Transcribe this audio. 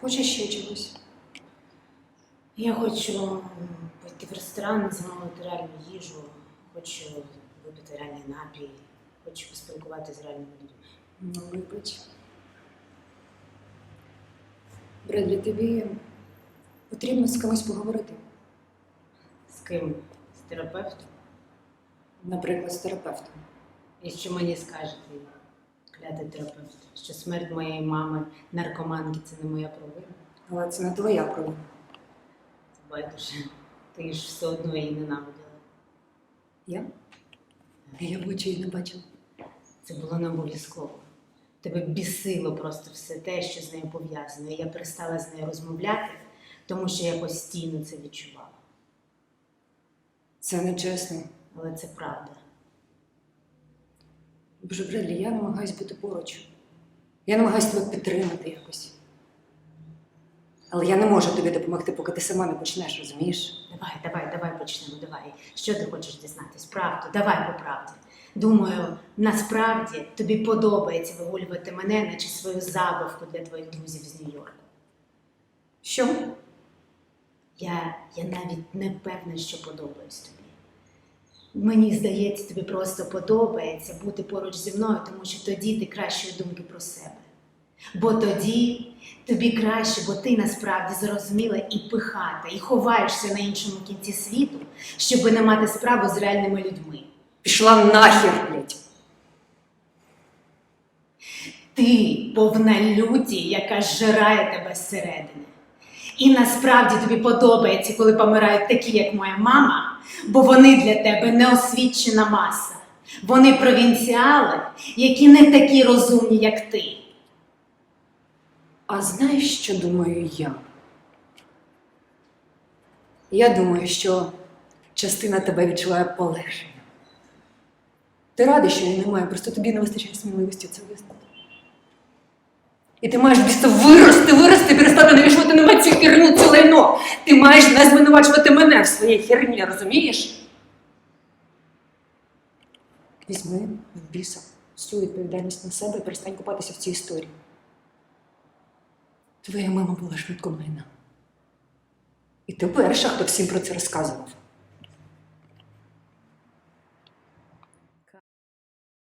Хочеш ще чогось? Я хочу пойти в ресторан, замовити реальну їжу, хочу випити реальний напій, хочу поспілкуватися з реальними людьми. Ну, вибач. Бредлі, тобі потрібно з кимось поговорити. З ким? З терапевтом? Наприклад, з терапевтом. І що мені скаже твій терапевт? Що смерть моєї мами, наркоманки це не моя провина? Але це не твоя провина. Це байдуже. Ти ж все одно її ненавиділа. Я? Я в очі її не бачила. Це було не обов'язково. Тебе бісило просто все те, що з нею пов'язано. Я перестала з нею розмовляти, тому що я постійно це відчувала. Це не чесно. Але це правда. Боже, Бредлі, я намагаюсь бути поруч. Я намагаюсь тебе підтримати якось. Але я не можу тобі допомогти, поки ти сама не почнеш, розумієш? Давай, давай, давай почнемо, давай. Що ти хочеш дізнатись? Правду, давай по правді. Думаю, насправді тобі подобається вигулювати мене, наче свою забавку для твоїх друзів з Нью-Йорку. Що? Я, я навіть не певна, що подобаюсь тобі. Мені здається, тобі просто подобається бути поруч зі мною, тому що тоді ти кращої думки про себе. Бо тоді тобі краще, бо ти насправді зрозуміла і пихата, і ховаєшся на іншому кінці світу, щоб не мати справу з реальними людьми. Пішла нахер, блядь. Ти повна люті, яка зжирає тебе зсередини. І насправді тобі подобається, коли помирають такі, як моя мама, бо вони для тебе неосвічена маса. Вони провінціали, які не такі розумні, як ти. А знаєш, що думаю я? Я думаю, що частина тебе відчуває полегшення. Ти радий, що її немає, просто тобі не вистачає сміливості це визнати. І ти маєш просто вирости, вирости, перестати навішувати на мене цю херню, це лайно. Ти маєш не звинувачувати мене в своїй херні, розумієш? Візьми в біса всю відповідальність на себе і перестань купатися в цій історії. Твоя мама була швидко майна. І ти перша, хто всім про це розказував.